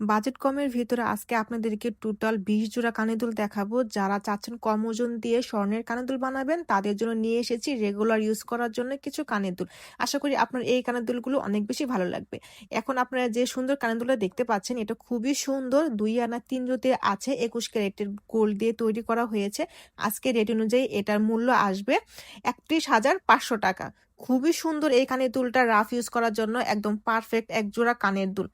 Budget কমের ভিতরে আজকে আপনাদেরকে টোটাল ২০ জোড়া কানের দুল দেখাবো। যারা চাচ্ছেন কম ওজন দিয়ে স্বর্ণের কানের দুল বানাবেন, তাদের জন্য নিয়ে এসেছি রেগুলার ইউজ করার জন্য কিছু কানের দুল। আশা করি আপনার এই কানের দুলগুলো অনেক বেশি ভালো লাগবে। এখন আপনারা যে সুন্দর কানের দুলটা দেখতে পাচ্ছেন, এটা খুবই সুন্দর। দুই আনা ৩ রুতে আছে ২১ ক্যারেটের গোল্ড দিয়ে তৈরি করা হয়েছে। আজকে রেট অনুযায়ী এটার মূল্য আসবে ৩১,৫০০ টাকা। খুবই সুন্দর এই কানের দুলটা রাফ ইউজ করার জন্য একদম পারফেক্ট এক জোড়া কানের দুল।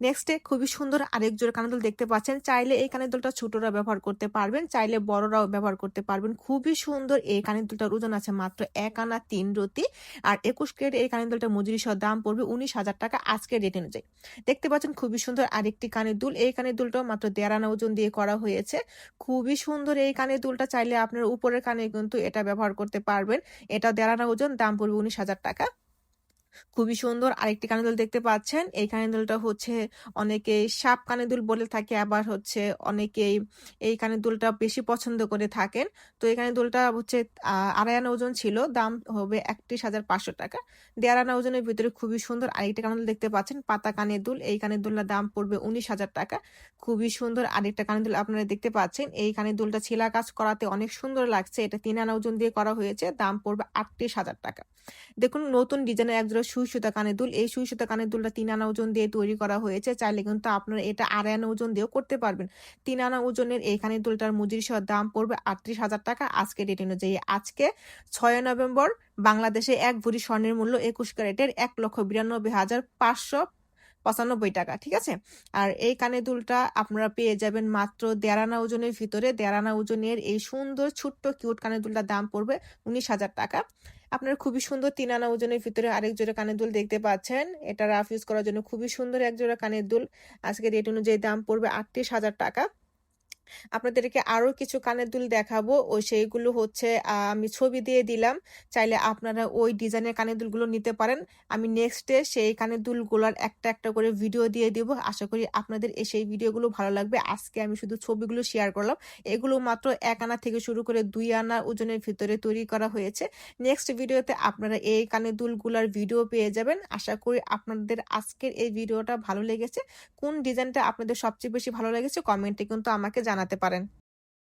নেক্সটে খুবই সুন্দর আরেক জোড়া কানের দেখতে পাচ্ছেন। চাইলে এই কানের দুলটা ছোটরা ব্যবহার করতে পারবেন, চাইলে বড়রাও ব্যবহার করতে পারবেন। খুবই সুন্দর এই কানের দুলটার ওজন আছে মাত্র এক আনা তিন রতি। আর ২১ ক্যারেট এই কানের দুলটার মজুরি সহ দাম পড়বে ১৯,০০০ টাকা আজকের রেট অনুযায়ী। দেখতে পাচ্ছেন খুবই সুন্দর আরেকটি কানের দুল। এই কানের দুলটাও মাত্র ১.৫ আনা ওজন দিয়ে করা হয়েছে। খুবই সুন্দর এই কানের দুলটা চাইলে আপনার উপরের কানে কিন্তু এটা ব্যবহার করতে পারবেন। এটা ১.৫ আনা ওজন দাম পড়বে ১৯,০০০ টাকা। খুবই সুন্দর আরেকটি কানের দুল দেখতে পাচ্ছেন। এই কানের দুলটা হচ্ছে অনেকেই সাপ কানের বলে থাকে আবার হচ্ছে অনেকেই এই কানের বেশি পছন্দ করে থাকেন। তো এই কানের হচ্ছে আড়াই আনা ওজন ছিল। দাম হবে ৩১,৫০০ টাকা। ১.৫ আনা ওজনের ভিতরে খুবই সুন্দর আরেকটি কানেদুল দেখতে পাচ্ছেন পাতা কানের দুল। এই কানের দুলটার দাম পড়বে ১৯,০০০ টাকা। খুবই সুন্দর আরেকটা কানের দুল আপনারা দেখতে পাচ্ছেন। এই কানের দুলটা ছিলা কাজ করাতে অনেক সুন্দর লাগছে। এটা ৩ আনা ওজন দিয়ে করা হয়েছে। দাম পড়বে ৩৮,০০০ টাকা। দেখুন নতুন ডিজাইনের একজোড়া সুই সুতা কানের দুল। এই সুই সুতা কানের দুলটা তিন আনা ওজন দিয়ে তৈরি করা হয়েছে। চাইলে কিন্তু আপনারা এটা ২.৫ আনা ওজন দিয়েও করতে পারবেন। তিন আনা ওজনের এই কানের দুলটার মজুরি সহ দাম পড়বে ৩৮,০০০ টাকা আজকে ডেট অনুযায়ী। আজকে ছয় নভেম্বর বাংলাদেশে এক ভরি স্বর্ণের মূল্য ২১ ক্যারেটের ১,৯২,৫৯৫ টাকা। ঠিক আছে? আর এই কানে দুলটা আপনারা পেয়ে যাবেন মাত্র ১.৫ আনা ওজনের ভিতরে। দেড়ানা ওজনের এই সুন্দর ছোট্ট কিউট কানে দুলটার দাম পড়বে ১৯,০০০ টাকা। আপনার খুবই সুন্দর তিন আনা ওজনের ভিতরে আরেক জোড়া কানের দুল দেখতে পাচ্ছেন। এটা রাফ ইউজ করার জন্য খুবই সুন্দর এক জোড়া কানের দুল। আজকে রেট অনুযায়ী দাম পড়বে ৩৮,০০০ টাকা। আপনাদেরকে আরও কিছু কানের দুল দেখাবো। ও সেইগুলো হচ্ছে আমি ছবি দিয়ে দিলাম। চাইলে আপনারা ওই ডিজাইনের কানের দুলগুলো নিতে পারেন। আমি নেক্সটে সেই কানের দুলগুলার একটা, একটা করে ভিডিও দিয়ে দিব। আশা করি আপনাদের এই সেই ভিডিওগুলো ভালো লাগবে। আজকে আমি শুধু ছবিগুলো শেয়ার করলাম। এগুলো মাত্র এক আনা থেকে শুরু করে দুই আনা ওজনের ভিতরে তৈরি করা হয়েছে। নেক্সট ভিডিওতে আপনারা এই কানের দুলগুলার ভিডিও পেয়ে যাবেন। আশা করি আপনাদের আজকের এই ভিডিওটা ভালো লেগেছে। কোন ডিজাইনটা আপনাদের সবচেয়ে বেশি ভালো লেগেছে কমেন্টে কিন্তু আমাকে জানাতে পারেন।